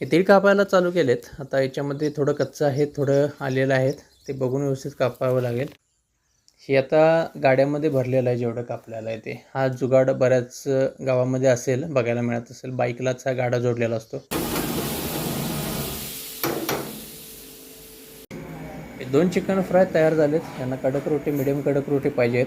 हे तीळ कापायला चालू केलेत. आता याच्यामध्ये थोडं कच्चं आहे थोडं आलेलं आहेत ते बघून व्यवस्थित कापावं लागेल. हे आता गाड्यामध्ये भरलेलं आहे जेवढं कापलेलं आहे ते. हा जुगाड बऱ्याच गावामध्ये असेल बघायला मिळत असेल. बाईकलाच हा गाडा जोडलेला असतो. हे दोन चिकन फ्राय तयार झालेत. यांना कडक रोटी मिडियम कडक रोटी पाहिजेत.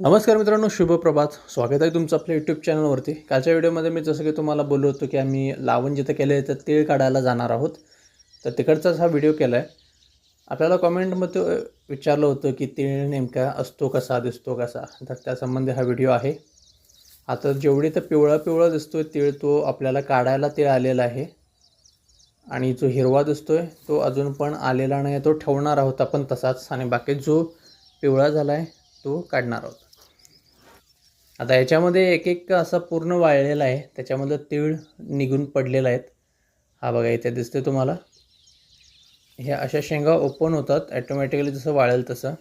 नमस्कार मित्रांनो शुभप्रभात. स्वागत आहे तुमचं आपल्या यूट्यूब चॅनलवरती कालच्या व्हिडिओमध्ये मी जसं की तुम्हाला बोललो होतो की आम्ही लावण जिथं केलं आहे तर तीळ काढायला जाणार आहोत. तर तिकडचाच हा व्हिडिओ केला आहे आपल्याला कॉमेंटमध्ये विचारलं होतं की तीळ नेमका असतो कसा दिसतो कसा? तर त्यासंबंधी हा व्हिडिओ आहे. आता जेवढी तर पिवळा पिवळा दिसतोय तीळ तो आपल्याला काढायला तीळ आलेला आहे. आणि जो हिरवा दिसतोय तो अजून पण आलेला नाही तो ठेवणार आहोत आपण तसाच. आणि बाकी जो पिवळा झाला आहे तो काढणार आहोत. आता याच्यामध्ये एक एक असा पूर्ण वाळलेला आहे. त्याच्यामध्ये तीळ निघून पडलेला आहेत. हा बघा इथे दिसते तुम्हाला. ह्या अशा शेंगा ओपन होतात. ॲटोमॅटिकली जसं वाळेल तसं.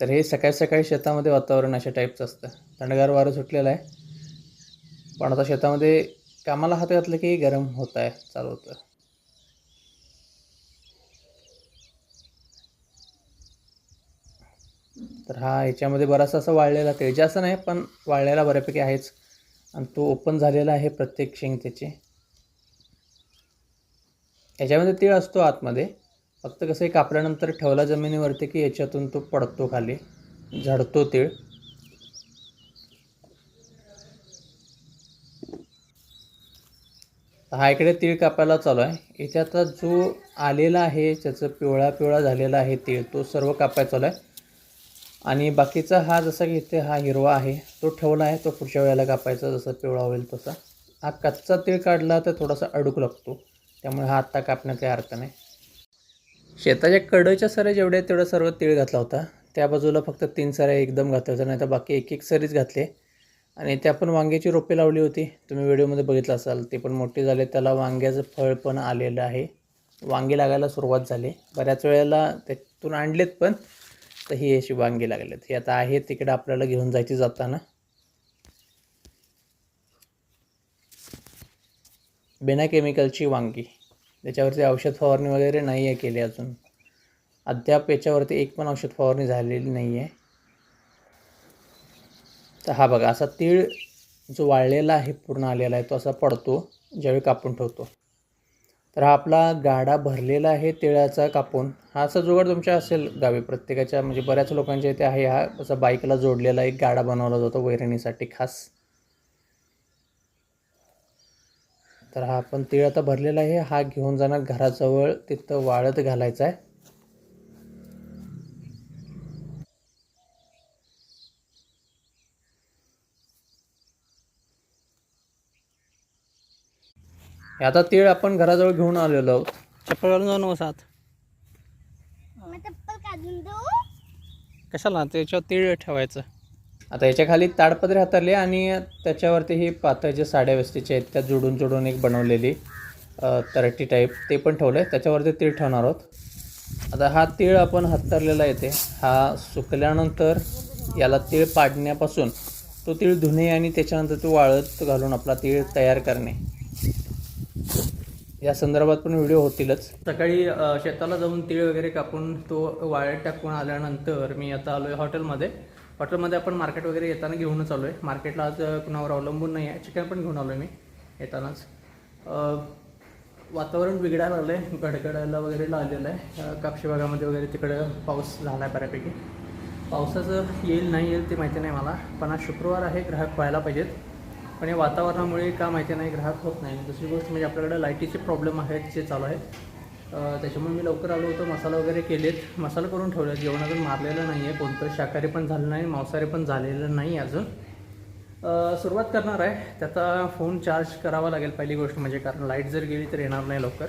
तर हे सकाळी सकाळी शेतामध्ये वातावरण अशा टाईपचं असतं. थंडगार वारं सुटलेलं आहे. पण आता शेतामध्ये कामाला हात घातलं की गरम होत आहे चालू होतं. तर हा याच्यामध्ये बराचसा असं वाळलेला तेल जास्त नाही पण वाळलेला बऱ्यापैकी आहेच. आणि तो ओपन झालेला आहे प्रत्येक शेंग त्याचे याच्यामध्ये तीळ असतो आतमध्ये. फक्त कसं आहे कापल्यानंतर ठेवला जमिनीवरती की याच्यातून तो पडतो खाली. झडतो तीळ. हा इकडे तीळ कापायला चालू आहे. इथे आता जो आलेला आहे त्याचं पिवळा पिवळा झालेला आहे तीळ तो सर्व कापायला चालू आहे. आणि बाकीचा हा जसा की इथे हा हिरवा आहे तो ठेवला आहे तो पुढच्या वेळेला कापायचा जसा पिवळा होईल तसा. हा कच्चा तीळ काढला तर थोडासा अडूक लागतो त्यामुळे हा आत्ता कापण्यात काही अर्थ नाही. शेताच्या कडच्या सऱ्या जेवढ्या तेवढा सर्व तीळ घातला होता. त्या बाजूला फक्त तीन सऱ्या एकदम घातल्या होत्या नाही तर बाकी एक एक सरीच घातले. आणि त्या पण वांग्याची रोपे लावली होती. तुम्ही व्हिडिओमध्ये बघितलं असाल ते पण मोठे झाले. त्याला वांग्याचं फळ पण आलेलं आहे. वांगी लागायला सुरुवात झाली. बऱ्याच वेळेला त्यातून आणलेत पण तर ही अशी वांगी लागलेत. ही आता आहे तिकडे आपल्याला घेऊन जायची जाताना. बिना केमिकलची वांगी. त्याच्यावरती औषध फवारणी वगैरे नाही आहे केली अजून. अद्याप याच्यावरती एक पण औषध फवारणी झालेली नाही आहे तर हा बघा असा तीळ जो वाळलेला आहे पूर्ण आलेला आहे तो असा पडतो ज्यावेळी कापून ठेवतो. तर हा आपला गाडा भरलेला आहे तिळाचा कापून. हा असा जुगाड तुमच्या असेल गावी प्रत्येकाच्या म्हणजे बऱ्याच लोकांच्या इथे आहे हा. असा बाईकला जोडलेला एक गाडा बनवला जातो वैरणीसाठी खास. तर हा आपण तिळ आता भरलेला आहे. हा घेऊन जाणार घराजवळ. तिथं वाळत घालायचा आहे. आता तीळ आपण घराजवळ घेऊन आलेलो आहोत. चप्पल घालून जाऊ नको साथ मग चप्पल काढून देऊ. कशाला? त्याच्यावर तीळ ठेवायचं. आता याच्या खाली ताडपत्रे हातारले आणि त्याच्यावरती ही पातळच्या साड्या व्यवस्थेच्या आहेत त्या जोडून जोडून एक बनवलेली तरटी टाईप ते पण ठेवलं आहे त्याच्यावरती तीळ ठेवणार आहोत. आता हा तीळ आपण हातारलेला येते हा सुकल्यानंतर याला तीळ पाडण्यापासून तो तीळ धुणे आणि त्याच्यानंतर तो वाळत घालून आपला तीळ तयार करणे. या संदर्भात पण व्हिडिओ होतीलच. सकाळी शेताला जाऊन तीळ वगैरे कापून तो वाळ्यात टाकून आल्यानंतर मी आता आलो आहे हॉटेलमध्ये. हॉटेलमध्ये आपण मार्केट वगैरे येताना घेऊनच आलो आहे मार्केटला आज कुणावर अवलंबून नाही आहे चिकन पण घेऊन आलो आहे मी येतानाच. वातावरण बिघडायला लागलं आहे गडगडायला वगैरे लागलेलं आहे. कापशी भागामध्ये वगैरे तिकडं पाऊस झाला आहे बऱ्यापैकी. पावसाचं येईल नाही येईल ते माहिती नाही मला. पण आज शुक्रवार आहे ग्राहक व्हायला पाहिजेत. पण या वातावरणामुळे का माहिती नाही ग्राहक होत नाही. दुसरी गोष्ट म्हणजे आपल्याकडे लाईटीचे प्रॉब्लेम आहेत जे चालू आहेत. त्याच्यामुळे मी लवकर आलो होतो मसाला वगैरे केलेत. मसाला करून ठेवले जेवण अजून मारलेलं नाही आहे कोणतं शाकाहारी पण झालं नाही मांसाहारी पण झालेलं नाही अजून. सुरुवात करणार आहे. त्याचा फोन चार्ज करावा लागेल पहिली गोष्ट म्हणजे. कारण लाइट जर गेली तर येणार नाही लवकर.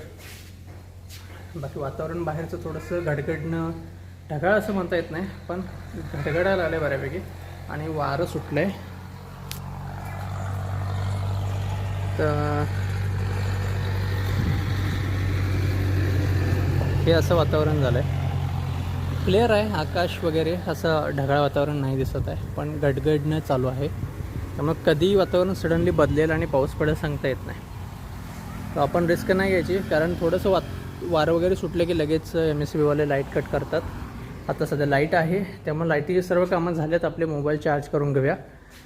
बाकी वातावरण बाहेरचं थोडंसं घडघडणं ढगाळ असं म्हणता येत नाही. पण घडघडायला लागलं आहे बऱ्यापैकी. आणि वारं सुटलं आहे तर हे असं वातावरण झालं आहे क्लिअर आहे आकाश वगैरे असं ढगाळ वातावरण नाही दिसत आहे पण गडगडणं चालू आहे. त्यामुळे कधी वातावरण सडनली बदलेल आणि पाऊस पडेल सांगता येत नाही. तर आपण रिस्क नाही घ्यायची कारण थोडंसं वात वारं वगैरे सुटलं की लगेच एम एस बीवाले लाइट कट करतात. आता सध्या लाइट आहे त्यामुळे लाईटीची सर्व कामं झाल्यात आपले मोबाईल चार्ज करून घेऊया.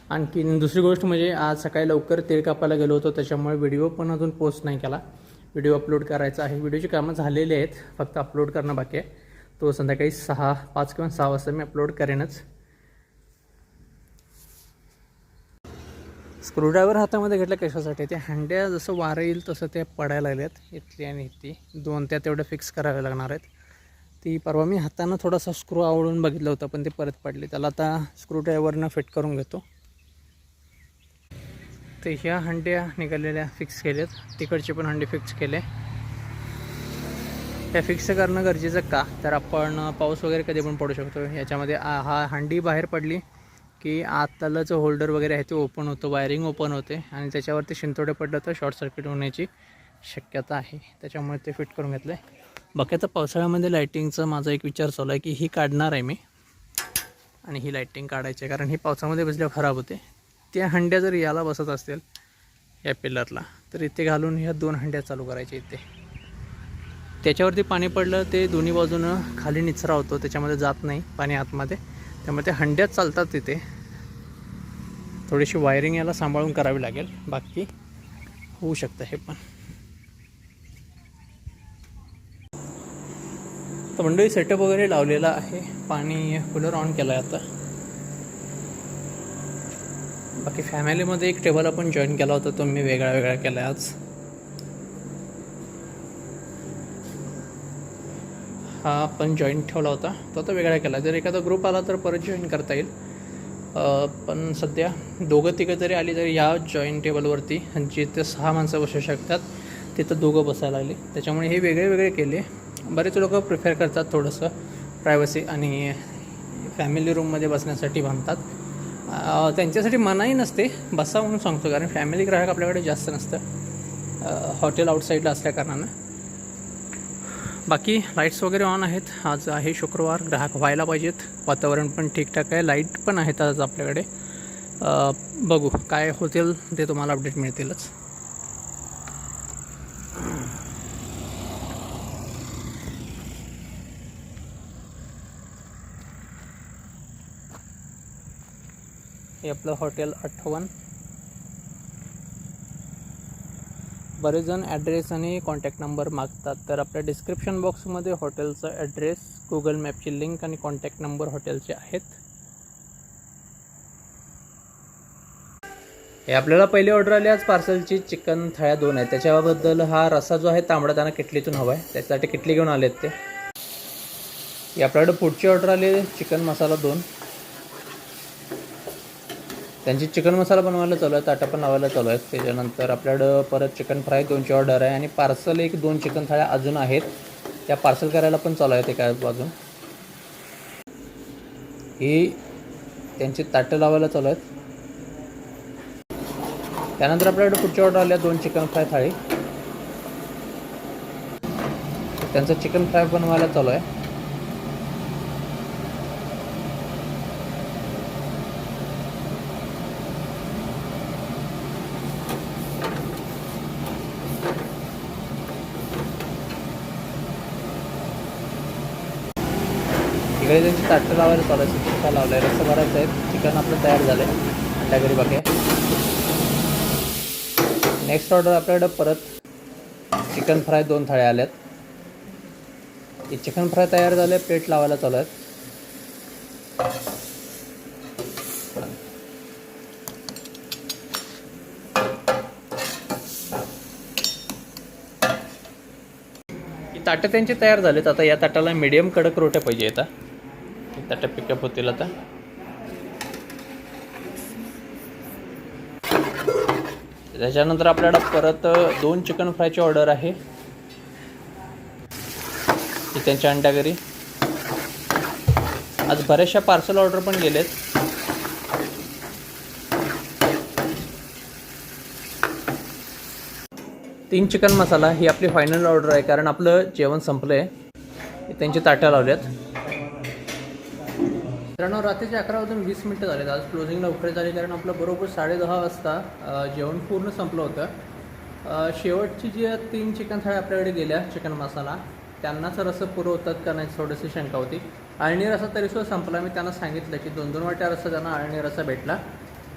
आणखी दुसरी गोष्ट म्हणजे आज सकाळी लवकर तेल कापायला गेलो होतो त्याच्यामुळे व्हिडिओ पण अजून पोस्ट नाही केला. व्हिडिओ अपलोड करायचा आहे. व्हिडिओची कामं झालेली आहेत फक्त अपलोड करणं बाकी आहे. तो संध्याकाळी सहा पाच किंवा सहा वाजता मी अपलोड करेनच. स्क्रूड्रायव्हर हातामध्ये घेतलं कशासाठी? ते हंड्या जसं वारं येईल तसं ते पडायला लागल्यात इथली आणि इथली. दोन त्या तेवढ्या फिक्स कराव्या लागणार आहेत. ती परवा मी हातानं थोडासा स्क्रू आवडून बघितलं होतं पण ते परत पडले. त्याला आता स्क्रूड्रायव्हरनं फिट करून घेतो. तर ह्या हंड्या निघालेल्या फिक्स केल्यात. तिकडचे पण हंडे फिक्स केले. त्या फिक्स करणं गरजेचं का? तर आपण पाऊस वगैरे कधी पण पडू शकतो. याच्यामध्ये हा हंडी बाहेर पडली की आतलं जो होल्डर वगैरे आहे ते ओपन होतो वायरिंग ओपन होते आणि त्याच्यावरती शिंतोडे पडलं तर शॉर्ट सर्किट होण्याची शक्यता आहे. त्याच्यामुळे ते फिट करून घेतलं आहे बाकी आता पावसाळ्यामध्ये लाईटिंगचा माझा एक विचार चालू आहे की ही काढणार आहे मी. आणि ही लाईटिंग काढायची आहे कारण ही पावसामध्ये बसल्यावर खराब होते. त्या हंड्या जर याला बसत असतील या पिल्लरला तर इथे घालून ह्या दोन हंड्या चालू करायच्या इथे. त्याच्यावरती पाणी पडलं ते दोन्ही बाजूनं खाली निचरा होतो त्याच्यामध्ये जात नाही पाणी आतमध्ये. त्यामुळे ते हंड्यात चालतात तिथे. थोडीशी वायरिंग याला सांभाळून करावी लागेल. बाकी होऊ शकतं हे पण. तर मंडळी सेटअप वगैरे लावलेला आहे. पाणी कूलर ऑन केला आहे आता. बाकी फॅमिलीमध्ये एक टेबल आपण जॉईन केला होता तो मी वेगळा वेगळा केला आहे आज. हा आपण जॉईन ठेवला होता तो आता वेगळा केला. जर एखादा ग्रुप आला तर परत जॉईन करता येईल. पण सध्या दोघं तिघं जरी आली तरी या जॉईन टेबलवरती जिथे सहा माणसं बसू शकतात तिथं दोघं बसायला आली त्याच्यामुळे हे वेगळे वेगळे केले. बरेच लोक प्रिफेअर करतात थोडंसं प्रायव्हसी आणि फॅमिली रूममध्ये बसण्यासाठी म्हणतात. त्यांच्यासाठी मनाही नसते बसा म्हणून सांगतो कारण फॅमिली ग्राहक आपल्याकडे जास्त नसतं. हॉटेल आउटसाईडला असल्याकारणानं बाकी लाईट्स वगैरे ऑन आहेत. आज आहे शुक्रवार ग्राहक व्हायला पाहिजेत. वातावरण पण ठीकठाक आहे. लाइट पण आहेत आज आपल्याकडे. बघू काय होतील ते तुम्हाला अपडेट मिळतीलच. हे आपलं हॉटेल आठवण. बरेच जण ॲड्रेस आणि कॉन्टॅक्ट नंबर मागतात. तर आपल्या डिस्क्रिप्शन बॉक्समध्ये हॉटेलचा ॲड्रेस गुगल मॅपची लिंक आणि कॉन्टॅक्ट नंबर हॉटेलचे आहेत. हे आपल्याला पहिली ऑर्डर आली आज पार्सलची चिकन थाळ्या दोन आहेत. त्याच्याबद्दल हा रसा जो आहे तांबडा त्यांना किटलीतून हवा आहे. त्याच्यासाठी किटली घेऊन आलेत ते. आपल्याकडे पुढची ऑर्डर आली चिकन मसाला दोन. त्यांची चिकन मसाला बनवायला चालू आहे ताटा पण लावायला चालू आहेत. त्याच्यानंतर आपल्याकडं परत चिकन फ्राय दोनची ऑर्डर आहे आणि पार्सल एक दोन चिकन थाळ्या अजून आहेत. त्या पार्सल करायला पण चालू आहेत एका बाजून ही त्यांची ताटं लावायला चालू आहेत. त्यानंतर आपल्याकडे पुढची ऑर्डर आल्या दोन चिकन फ्राय थाळी. त्यांचं चिकन फ्राय बनवायला चालू आहे. सगळे त्यांची ताटं लावायला चालू आहे चिकन लावलं आहे रस्ता भरायचं आहे. चिकन आपलं तयार झालं. आहे अंडा बाकी नेक्स्ट ऑर्डर आपल्याकडं परत चिकन फ्राय दोन थाळ्या आल्यात. हे चिकन फ्राय तयार झाले. प्लेट लावायला चालू आहेत. ही ताटं त्यांचे तयार झालेत. आता या ताटाला मीडियम कडक रोट्या पाहिजे आता ही पिकअप होतील आता. त्याच्यानंतर आपल्याला परत दोन चिकन फ्रायची ऑर्डर आहे. त्यांच्या अंड्या घरी. आज बऱ्याचशा पार्सल ऑर्डर पण गेलेत. तीन चिकन मसाला ही आपली फायनल ऑर्डर आहे कारण आपलं जेवण संपलं आहे त्यांची ताट्या लावल्यात. मित्रांनो रात्रीचे अकरा वाजून वीस मिनटं झाले आज क्लोजिंग लवकर झाली कारण आपलं बरोबर साडेदहा वाजता जेवण पूर्ण संपलं होतं. शेवटची जी तीन चिकन थाळ्या आपल्याकडे गेल्या चिकन मसाला त्यांनाच रसं पुरवतात का नाही थोडीशी शंका होती. अळणी रसा तरीसुद्धा संपला. मी त्यांना सांगितलं की दोन दोन वाट्या रस्सा त्यांना अळणी रसा भेटला.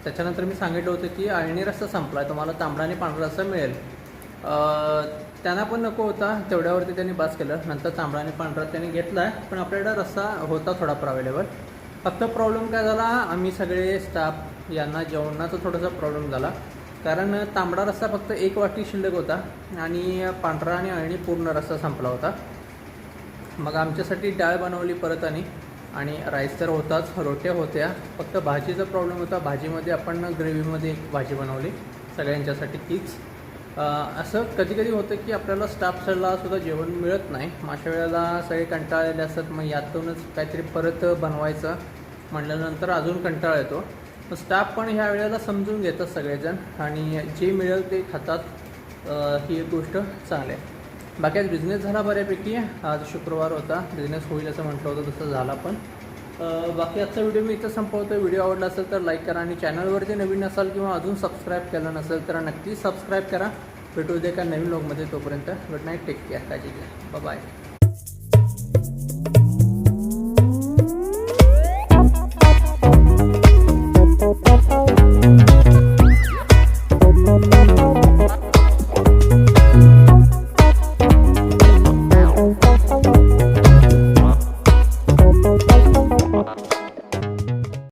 त्याच्यानंतर मी सांगितलं होतं की अळणी रस्सा संपला तुम्हाला तांबडा आणि पांढरा रस्सा मिळेल. त्यांना पण नको होता तेवढ्यावरती त्यांनी बास केलं. नंतर तांबडा आणि पांढरा त्यांनी घेतला पण आपल्याकडे रस्सा होता थोडाफार अवेलेबल फक्त प्रॉब्लेम काय झाला? आम्ही सगळे स्टाफ यांना जेवणाचा थोडासा प्रॉब्लेम झाला. कारण तांबडा रस्सा फक्त एक वाटी शिल्लक होता आणि पांढरा आणि अळणी पूर्ण रस्सा संपला होता. मग आमच्यासाठी डाळ बनवली परत आणि आणि राईस तर होताच रोट्या होत्या. फक्त भाजीचा प्रॉब्लेम होता. भाजीमध्ये आपण ग्रेव्हीमध्ये एक भाजी बनवली. सगळ्यांच्यासाठी तीच. असं कधी कधी होतं की आपल्याला स्टाफला सुद्धा जेवण मिळत नाही. माझ्या अशा वेळेला सगळे कंटाळलेले असतात. मग यातूनच काहीतरी परत बनवायचं. म्हटल्यानंतर अजून कंटाळा येतो. मग स्टाफ पण ह्या वेळेला समजून घेतात सगळेजण आणि जे मिळेल ते खातात. ही एक गोष्ट चांगली आहे बाकी आज बिझनेस झाला बऱ्यापैकी. आज शुक्रवार होता. बिझनेस होईल असं म्हटलं होतं तसं झाला पण. बाकी आजचा व्हिडिओ मी इथं संपवतो व्हिडिओ आवडला असेल तर लाईक करा आणि चॅनलवरती नवीन असाल किंवा अजून सबस्क्राईब केलं नसेल तर नक्की सबस्क्राईब करा. भेटू दे का नवीन लोकमध्ये तोपर्यंत. गुड नाईट टेक केअर काळजी घ्या. बाय